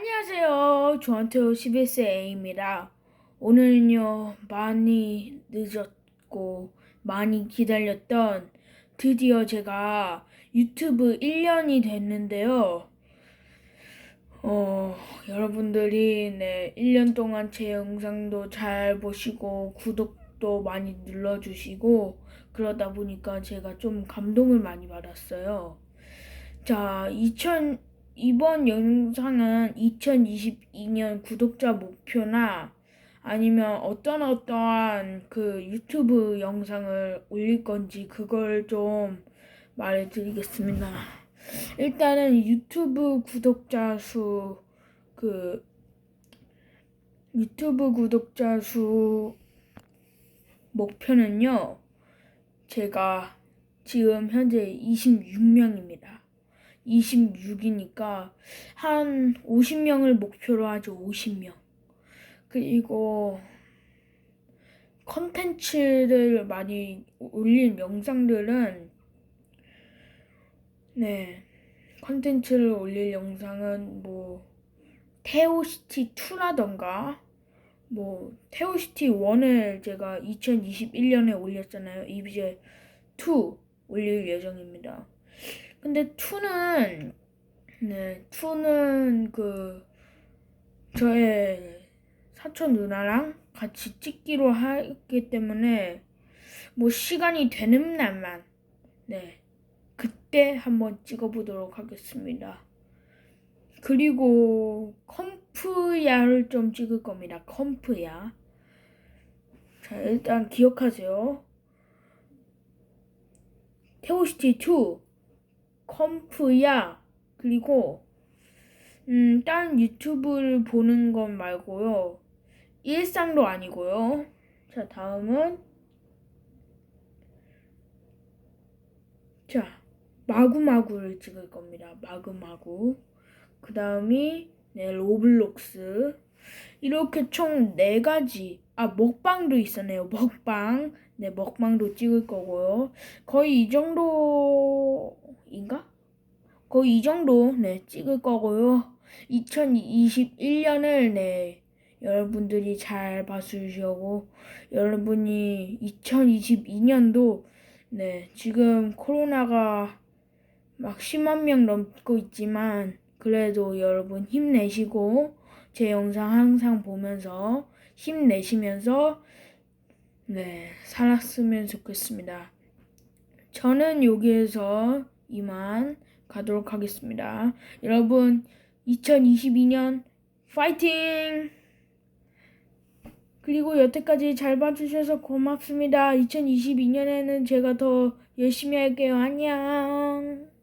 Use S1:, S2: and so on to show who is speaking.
S1: 안녕하세요. 저한테 11세 A입니다. 오늘은요, 많이 늦었고, 많이 기다렸던 드디어 제가 유튜브 1년이 됐는데요. 어, 여러분들이 네, 1년 동안 제 영상도 잘 보시고, 구독도 많이 눌러주시고, 그러다 보니까 제가 좀 감동을 많이 받았어요. 자, 2000, 이번 영상은 2022년 구독자 목표나 아니면 어떤 어떠한 그 유튜브 영상을 올릴 건지 그걸 좀 말해드리겠습니다. 일단은 유튜브 구독자 수, 그, 유튜브 구독자 수 목표는요, 제가 지금 현재 26명입니다. 26이니까 한 50명을 목표로 하죠. 50명. 그리고 컨텐츠를 많이 올린 영상들은 네. 컨텐츠를 올릴 영상은 뭐 테오시티 2라던가 뭐 테오시티 1을 제가 2021년에 올렸잖아요. 이제 2 올릴 예정입니다. 근데 2는 네, 2는 그 저의 사촌 누나랑 같이 찍기로 하기 때문에 뭐 시간이 되는 날만 네, 그때 한번 찍어보도록 하겠습니다. 그리고 컴프야를 좀 찍을 겁니다. 컴프야. 자, 일단 기억하세요. 테오시티 2 컴프야 그리고 음, 다른 유튜브를 보는 건 말고요. 일상도 아니고요. 자, 다음은 자, 마구마구를 찍을 겁니다. 마구마구. 그 다음이 네, 로블록스. 이렇게 총 네 가지. 아, 먹방도 있었네요. 먹방. 네, 먹방도 찍을 거고요. 거의 이 정도 인가? 거의 이 정도, 네, 찍을 거고요. 2021년을, 네, 여러분들이 잘 봐주시고, 여러분이 2022년도, 네, 지금 코로나가 막 10만 명 넘고 있지만, 그래도 여러분 힘내시고, 제 영상 항상 보면서, 힘내시면서, 네, 살았으면 좋겠습니다. 저는 여기에서 이만 가도록 하겠습니다. 여러분, 2022년 파이팅! 그리고 여태까지 잘 봐주셔서 고맙습니다. 2022년에는 제가 더 열심히 할게요. 안녕!